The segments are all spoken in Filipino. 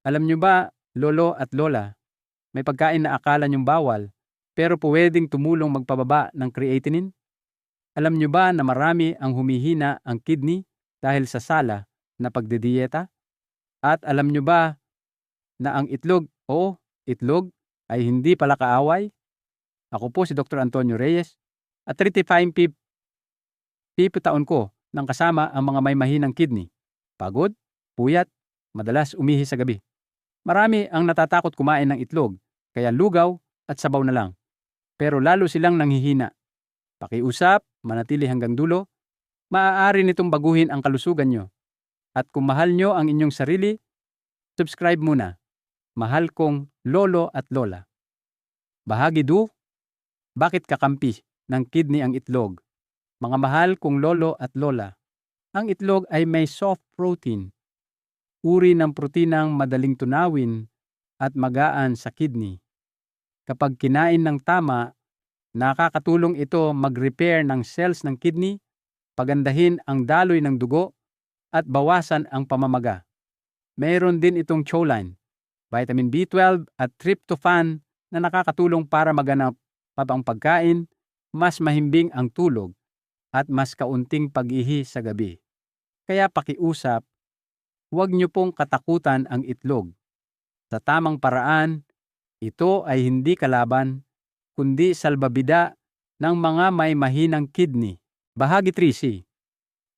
Alam nyo ba, lolo at lola, may pagkain na akala nyong bawal, pero pwedeng tumulong magpababa ng creatinine? Alam nyo ba na marami ang humihina ang kidney dahil sa sala na pagdidiyeta? At alam nyo ba na ang itlog o itlog ay hindi pala kaaway? Ako po si Dr. Antonio Reyes at 35 pip, pipo taon ko nang kasama ang mga may mahinang kidney. Pagod, puyat, madalas umihi sa gabi. Marami ang natatakot kumain ng itlog, kaya lugaw at sabaw na lang. Pero lalo silang nanghihina. Pakiusap, manatili hanggang dulo, maaari nitong baguhin ang kalusugan nyo. At kung mahal nyo ang inyong sarili, subscribe muna. Mahal kong lolo at lola. Bahagi do, bakit kakampi ng kidney ang itlog? Mga mahal kong lolo at lola, ang itlog ay may soft protein uri ng proteinang madaling tunawin at magaan sa kidney. Kapag kinain ng tama, nakakatulong ito mag-repair ng cells ng kidney, pagandahin ang daloy ng dugo, at bawasan ang pamamaga. Mayroon din itong choline, vitamin B12 at tryptophan na nakakatulong para maganap ang pagkain, mas mahimbing ang tulog, at mas kaunting pag-ihi sa gabi. Kaya pakiusap huwag niyo pong katakutan ang itlog. Sa tamang paraan, ito ay hindi kalaban, kundi salbabida ng mga may mahinang kidney. Bahagi 3C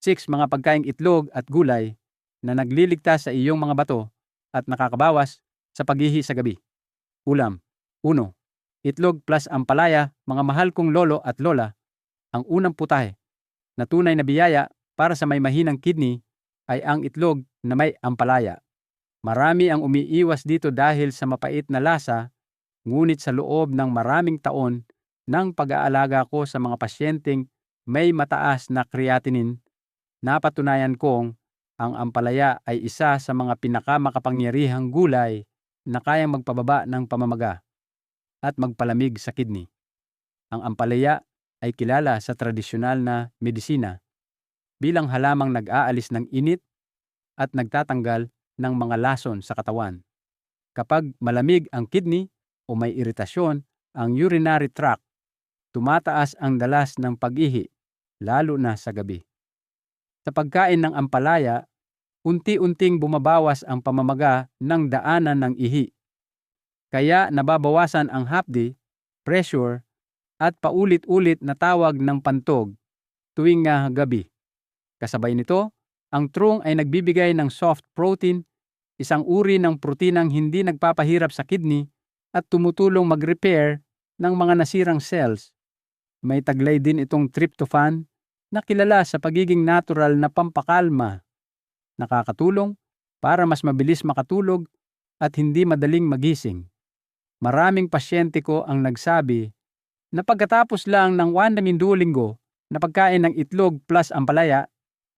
6. Mga pagkaing itlog at gulay na nagliligtas sa iyong mga bato at nakakabawas sa paghihi sa gabi. Ulam 1. Itlog plus ampalaya, mga mahal kong lolo at lola, ang unang putahe na tunay na biyaya para sa may mahinang kidney ay ang itlog na may ampalaya. Marami ang umiiwas dito dahil sa mapait na lasa, ngunit sa loob ng maraming taon ng pag-aalaga ko sa mga pasyenteng may mataas na creatinine, napatunayan kong ang ampalaya ay isa sa mga pinakamakapangyarihang gulay na kayang magpababa ng pamamaga at magpalamig sa kidney. Ang ampalaya ay kilala sa tradisyonal na medisina bilang halamang nag-aalis ng init at nagtatanggal ng mga lason sa katawan. Kapag malamig ang kidney o may iritasyon ang urinary tract, tumataas ang dalas ng pag-ihi, lalo na sa gabi. Sa pagkain ng ampalaya, unti-unting bumabawas ang pamamaga ng daanan ng ihi. Kaya nababawasan ang hapdi, pressure, at paulit-ulit na tawag ng pantog tuwing nga gabi. Kasabay nito, ang trung ay nagbibigay ng soft protein, isang uri ng proteinang hindi nagpapahirap sa kidney at tumutulong mag-repair ng mga nasirang cells. May taglay din itong tryptophan na kilala sa pagiging natural na pampakalma. Nakakatulong para mas mabilis makatulog at hindi madaling magising. Maraming pasyente ko ang nagsabi na pagkatapos lang ng 1 na linggo na pagkain ng itlog plus ampalaya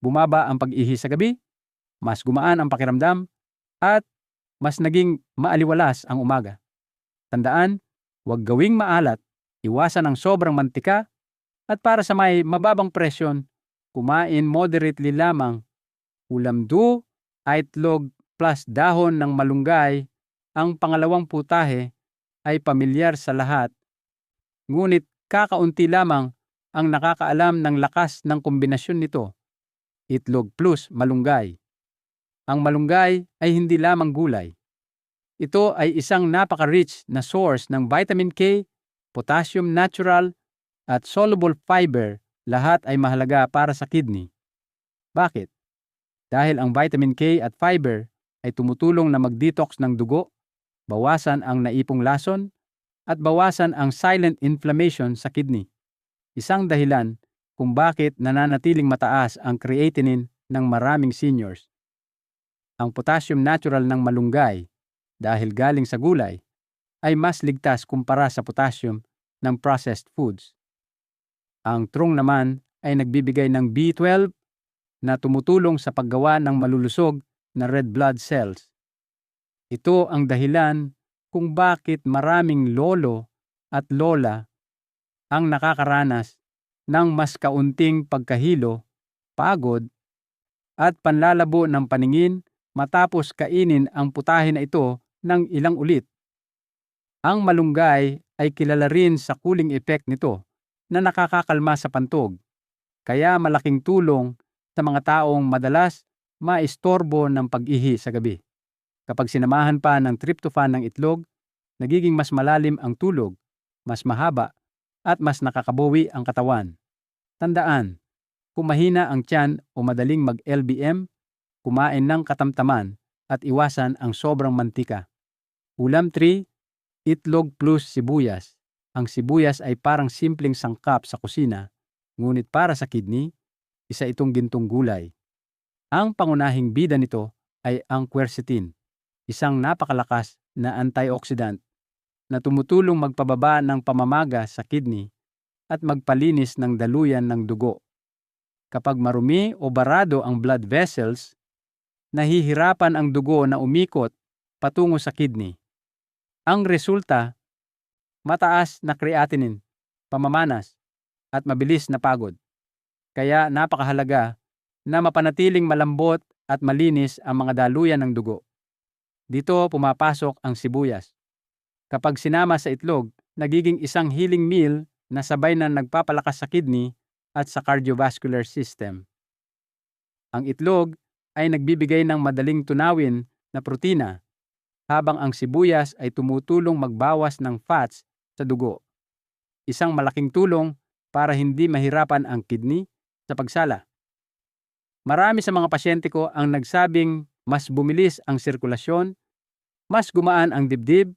bumaba ang pag-ihi sa gabi, mas gumaan ang pakiramdam, at mas naging maaliwalas ang umaga. Tandaan, huwag gawing maalat, iwasan ang sobrang mantika, at para sa may mababang presyon, kumain moderately lamang. Ulam do, itlog plus dahon ng malunggay, ang pangalawang putahe ay pamilyar sa lahat. Ngunit kakaunti lamang ang nakakaalam ng lakas ng kombinasyon nito itlog plus malunggay. Ang malunggay ay hindi lamang gulay. Ito ay isang napaka-rich na source ng vitamin K, potassium natural, at soluble fiber, lahat ay mahalaga para sa kidney. Bakit? Dahil ang vitamin K at fiber ay tumutulong na mag-detox ng dugo, bawasan ang naipong lason, at bawasan ang silent inflammation sa kidney. Isang dahilan kung bakit nananatiling mataas ang creatinine ng maraming seniors. Ang potassium natural ng malunggay, dahil galing sa gulay, ay mas ligtas kumpara sa potassium ng processed foods. Ang trung naman ay nagbibigay ng B12 na tumutulong sa paggawa ng malulusog na red blood cells. Ito ang dahilan kung bakit maraming lolo at lola ang nakakaranas ng mas kaunting pagkahilo, pagod, at panlalabo ng paningin matapos kainin ang putahe na ito ng ilang ulit. Ang malunggay ay kilala rin sa cooling effect nito na nakakakalma sa pantog. Kaya malaking tulong sa mga taong madalas maistorbo ng pag-ihi sa gabi. Kapag sinamahan pa ng tryptophan ng itlog, nagiging mas malalim ang tulog, mas mahaba, at mas nakakabawi ang katawan. Tandaan, kung mahina ang tiyan o madaling mag-LBM, kumain ng katamtaman at iwasan ang sobrang mantika. Ulam 3, itlog plus sibuyas. Ang sibuyas ay parang simpleng sangkap sa kusina, ngunit para sa kidney, isa itong gintong gulay. Ang pangunahing bida nito ay ang quercetin, isang napakalakas na antioxidant na tumutulong magpababa ng pamamaga sa kidney at magpalinis ng daluyan ng dugo. Kapag marumi o barado ang blood vessels, nahihirapan ang dugo na umikot patungo sa kidney. Ang resulta, mataas na creatinine, pamamanas, at mabilis na pagod. Kaya napakahalaga na mapanatiling malambot at malinis ang mga daluyan ng dugo. Dito pumapasok ang sibuyas. Kapag sinama sa itlog, nagiging isang healing meal na sabay na nagpapalakas sa kidney at sa cardiovascular system. Ang itlog ay nagbibigay ng madaling tunawin na protina, habang ang sibuyas ay tumutulong magbawas ng fats sa dugo. Isang malaking tulong para hindi mahirapan ang kidney sa pagsala. Marami sa mga pasyente ko ang nagsabing mas bumilis ang sirkulasyon, mas gumaan ang dibdib,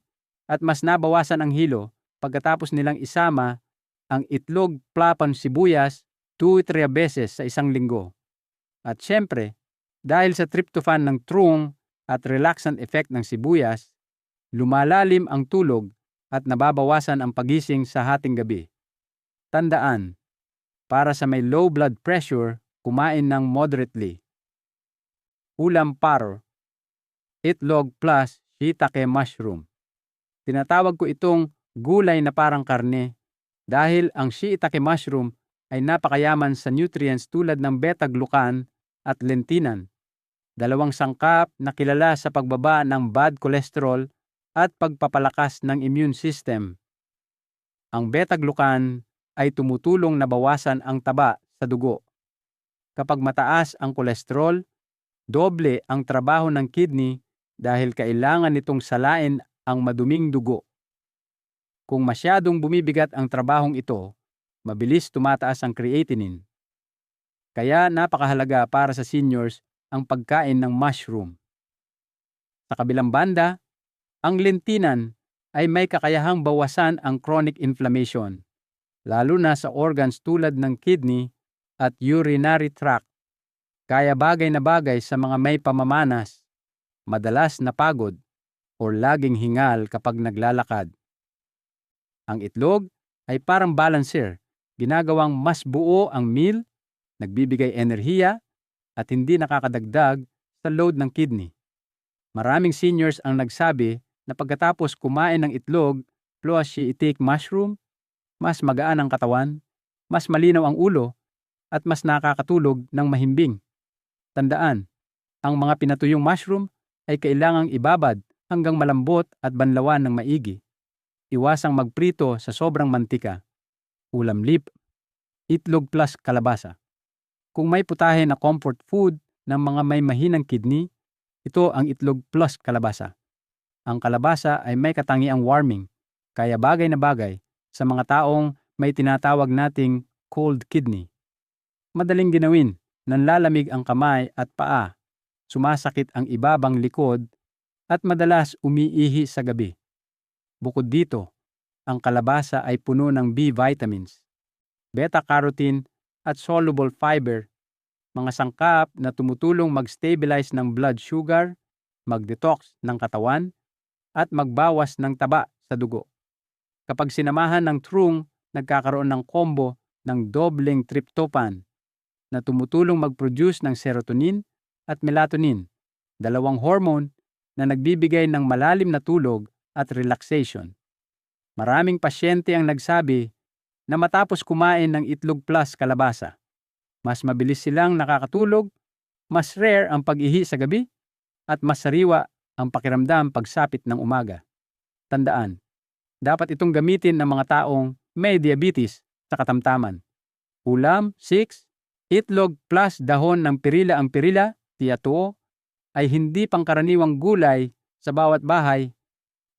at mas nabawasan ang hilo pagkatapos nilang isama ang itlog, plapan, sibuyas 2-3 beses sa isang linggo. At syempre, dahil sa tryptophan ng trung at relaxant effect ng sibuyas, lumalalim ang tulog at nababawasan ang pagising sa hating gabi. Tandaan, para sa may low blood pressure, kumain ng moderately. Ulam paro, itlog plus shiitake mushroom. Tinatawag ko itong gulay na parang karne dahil ang shiitake mushroom ay napakayaman sa nutrients tulad ng beta-glucan at lentinan. Dalawang sangkap na kilala sa pagbaba ng bad cholesterol at pagpapalakas ng immune system. Ang beta-glucan ay tumutulong na bawasan ang taba sa dugo Kapag mataas ang kolesterol, doble ang trabaho ng kidney dahil kailangan nitong salain ang maduming dugo. Kung masyadong bumibigat ang trabahong ito, mabilis tumataas ang creatinine. Kaya napakahalaga para sa seniors ang pagkain ng mushroom. Sa kabilang banda, ang lentinan ay may kakayahang bawasan ang chronic inflammation, lalo na sa organs tulad ng kidney at urinary tract. Kaya bagay na bagay sa mga may pamamanas, madalas na pagod, o laging hingal kapag naglalakad. Ang itlog ay parang balancer, ginagawang mas buo ang meal, nagbibigay enerhiya, at hindi nakakadagdag sa load ng kidney. Maraming seniors ang nagsabi na pagkatapos kumain ng itlog plus shiitake mushroom, mas magaan ang katawan, mas malinaw ang ulo, at mas nakakatulog ng mahimbing. Tandaan, ang mga pinatuyong mushroom ay kailangang ibabad hanggang malambot at banlawan ng maigi. Iwasang magprito sa sobrang mantika. Ulam lip, itlog plus kalabasa. Kung may putahe na comfort food ng mga may mahinang kidney, ito ang itlog plus kalabasa. Ang kalabasa ay may katangiang warming, kaya bagay na bagay sa mga taong may tinatawag nating cold kidney. Madaling ginawin, nanlalamig ang kamay at paa, sumasakit ang ibabang likod, at madalas umiihi sa gabi. Bukod dito, ang kalabasa ay puno ng B vitamins, beta-carotene at soluble fiber, mga sangkap na tumutulong mag-stabilize ng blood sugar, mag-detox ng katawan, at magbawas ng taba sa dugo. Kapag sinamahan ng trung, nagkakaroon ng combo ng dobleng tryptophan na tumutulong mag-produce ng serotonin at melatonin, dalawang hormone na nagbibigay ng malalim na tulog at relaxation. Maraming pasyente ang nagsabi na matapos kumain ng itlog plus kalabasa, mas mabilis silang nakakatulog, mas rare ang pag-ihi sa gabi, at mas sariwa ang pakiramdam pagsapit ng umaga. Tandaan, dapat itong gamitin ng mga taong may diabetes sa katamtaman. Ulam, 6, itlog plus dahon ng pirila ang pirila, tiyatuo, ay hindi pangkaraniwang gulay sa bawat bahay,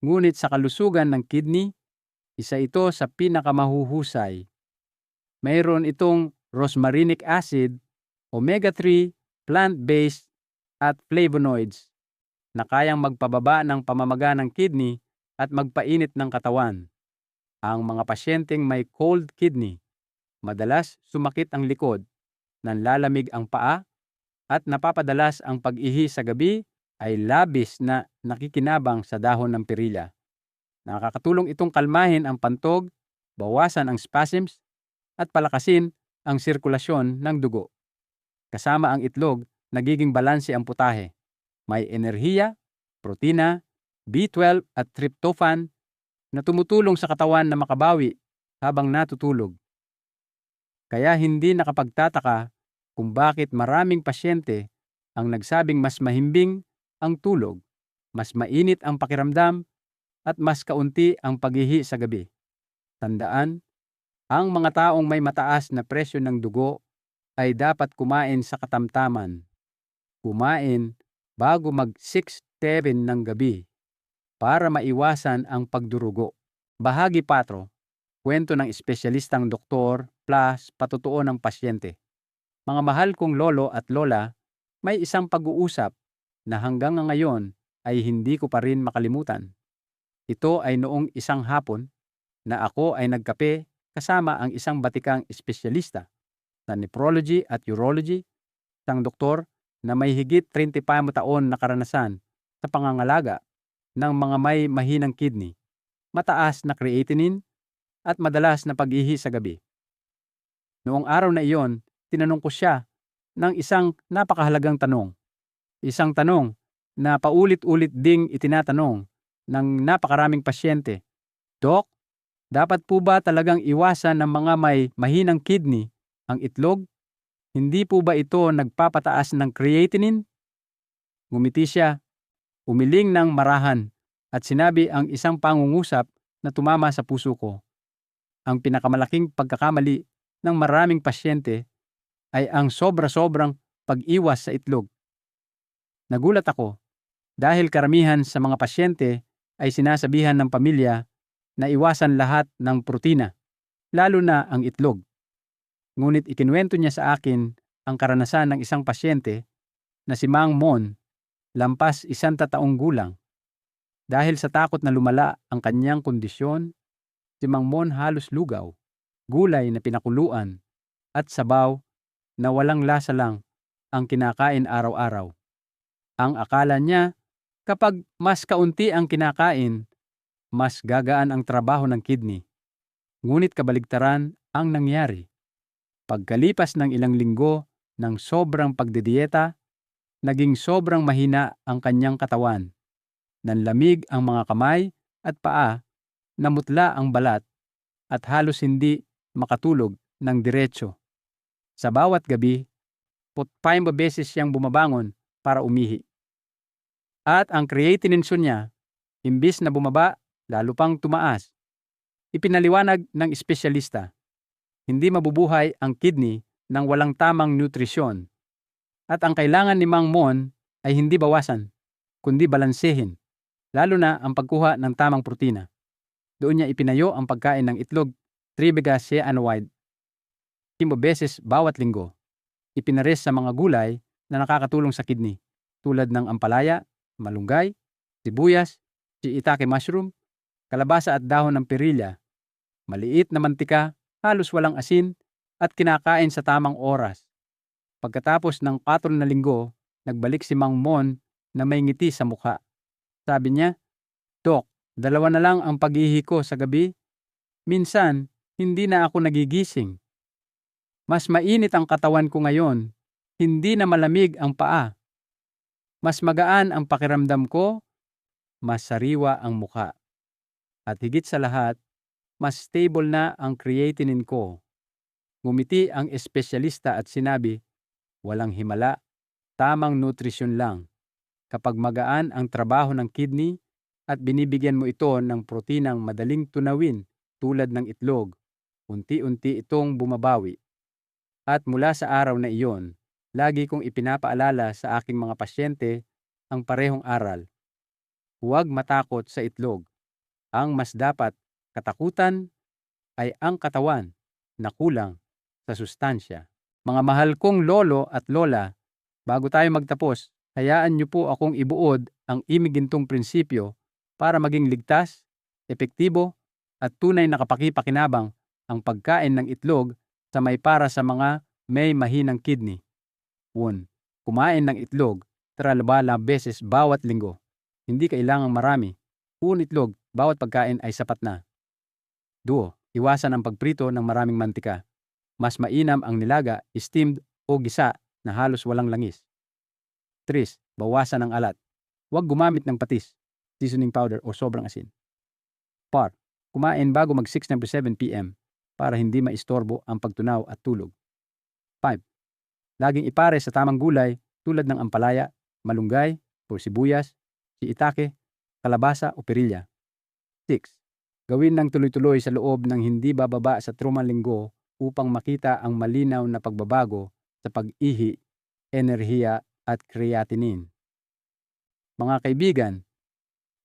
ngunit sa kalusugan ng kidney, isa ito sa pinakamahuhusay. Mayroon itong rosmarinic acid, omega-3, plant-based, at flavonoids na kayang magpababa ng pamamaga ng kidney at magpainit ng katawan. Ang mga pasyenteng may cold kidney, madalas sumakit ang likod, nanlalamig ang paa, at napapadalas ang pag-ihi sa gabi ay labis na nakikinabang sa dahon ng pirila. Nakakatulong itong kalmahin ang pantog, bawasan ang spasms, at palakasin ang sirkulasyon ng dugo. Kasama ang itlog, nagiging balanse ang putahe. May enerhiya, protina, B12 at tryptophan na tumutulong sa katawan na makabawi habang natutulog. Kaya hindi nakapagtataka kung bakit maraming pasyente ang nagsabing mas mahimbing ang tulog, mas mainit ang pakiramdam, at mas kaunti ang paghihi sa gabi. Tandaan, ang mga taong may mataas na presyo ng dugo ay dapat kumain sa katamtaman. Kumain bago mag 6-7 ng gabi para maiwasan ang pagdurugo. Bahagi 4, kwento ng espesyalistang doktor plus patutuo ng pasyente. Mga mahal kong lolo at lola, may isang pag-uusap na hanggang ngayon ay hindi ko pa rin makalimutan. Ito ay noong isang hapon na ako ay nagkape kasama ang isang batikang espesyalista sa nephrology at urology, isang doktor na may higit 35 taon na karanasan sa pangangalaga ng mga may mahinang kidney, mataas na creatinine at madalas na pag-ihi sa gabi. Noong araw na iyon, tinanong ko siya ng isang napakahalagang tanong. Isang tanong na paulit-ulit ding itinatanong ng napakaraming pasyente. Dok, dapat po ba talagang iwasan ng mga may mahinang kidney ang itlog? Hindi po ba ito nagpapataas ng creatinine? Ngumiti siya, umiling ng marahan at sinabi ang isang pangungusap na tumama sa puso ko. Ang pinakamalaking pagkakamali ng maraming pasyente ay ang sobra-sobrang pag-iwas sa itlog. Nagulat ako dahil karamihan sa mga pasyente ay sinasabihan ng pamilya na iwasan lahat ng protina, lalo na ang itlog. Ngunit ikinuwento niya sa akin ang karanasan ng isang pasyente na si Mang Mon, lampas isang tataong gulang. Dahil sa takot na lumala ang kanyang kondisyon, si Mang Mon halos lugaw, gulay na pinakuluan, at sabaw na walang lasa lang ang kinakain araw-araw. Ang akala niya Kapag mas kaunti ang kinakain, mas gagaan ang trabaho ng kidney. Ngunit kabaligtaran ang nangyari. Pagkalipas ng ilang linggo ng sobrang pagdidieta, naging sobrang mahina ang kanyang katawan. Nanlamig ang mga kamay at paa, namutla ang balat, at halos hindi makatulog ng diretso. Sa bawat gabi, putpayang beses siyang bumabangon para umihi. At ang creatinine niya, imbis na bumaba, lalo pang tumaas. Ipinaliwanag ng espesyalista, hindi mabubuhay ang kidney ng walang tamang nutrisyon. At ang kailangan ni Mang Mon ay hindi bawasan, kundi balansehin, lalo na ang pagkuha ng tamang protina. Doon niya ipinayo ang pagkain ng itlog, 3 bigas anoid, limo beses bawat linggo. Ipinares sa mga gulay na nakakatulong sa kidney, tulad ng ampalaya, malunggay, sibuyas, shiitake mushroom, kalabasa at dahon ng pirilya, maliit na mantika, halos walang asin, at kinakain sa tamang oras. Pagkatapos ng patol na linggo, nagbalik si Mang Mon na may ngiti sa mukha. Sabi niya, Dok, dalawa na lang ang pag-ihi ko sa gabi. Minsan, hindi na ako nagigising. Mas mainit ang katawan ko ngayon, hindi na malamig ang paa. Mas magaan ang pakiramdam ko, mas sariwa ang muka. At higit sa lahat, mas stable na ang creatinine ko. Ngumiti ang espesyalista at sinabi, walang himala, tamang nutrisyon lang. kapag magaan ang trabaho ng kidney at binibigyan mo ito ng protinang madaling tunawin tulad ng itlog, unti-unti itong bumabawi. At mula sa araw na iyon, lagi kong ipinapaalala sa aking mga pasyente ang parehong aral. Huwag matakot sa itlog. Ang mas dapat katakutan ay ang katawan na kulang sa sustansya. Mga mahal kong lolo at lola, bago tayo magtapos, hayaan niyo po akong ibuod ang imigintong prinsipyo para maging ligtas, epektibo, at tunay na kapakipakinabang ang pagkain ng itlog sa may para sa mga may mahinang kidney. 1. Kumain ng itlog, tralabala beses bawat linggo. Hindi kailangang marami. Un itlog, bawat pagkain ay sapat na. 2. Iwasan ang pagprito ng maraming mantika. Mas mainam ang nilaga, steamed o gisa na halos walang langis. 3. Bawasan ang alat. Huwag gumamit ng patis, seasoning powder o sobrang asin. 4. Kumain bago mag 6 ng 7 p.m. para hindi maistorbo ang pagtunaw at tulog. 5. Laging ipare sa tamang gulay tulad ng ampalaya, malunggay, o sibuyas, siitake, kalabasa o perilya. 6. Gawin ng tuloy-tuloy sa loob ng hindi bababa sa trumang linggo upang makita ang malinaw na pagbabago sa pag-ihi, enerhiya at creatinine. Mga kaibigan,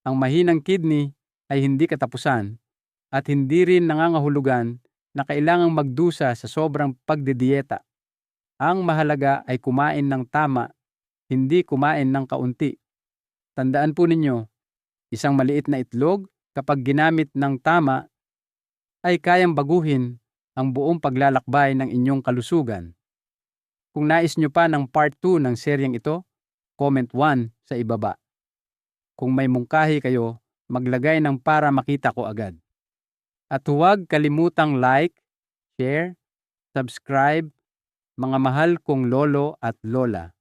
ang mahinang kidney ay hindi katapusan at hindi rin nangangahulugan na kailangang magdusa sa sobrang pagdidieta. Ang mahalaga ay kumain ng tama, hindi kumain ng kaunti. Tandaan po ninyo, isang maliit na itlog kapag ginamit ng tama, ay kayang baguhin ang buong paglalakbay ng inyong kalusugan. Kung nais nyo pa ng part 2 ng seryeng ito, comment 1 sa ibaba. Kung may mungkahi kayo, maglagay ng para makita ko agad. At huwag kalimutang like, share, subscribe, mga mahal kong lolo at lola.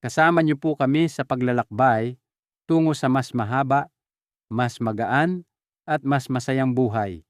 Kasama niyo po kami sa paglalakbay tungo sa mas mahaba mas magaan at mas masayang buhay.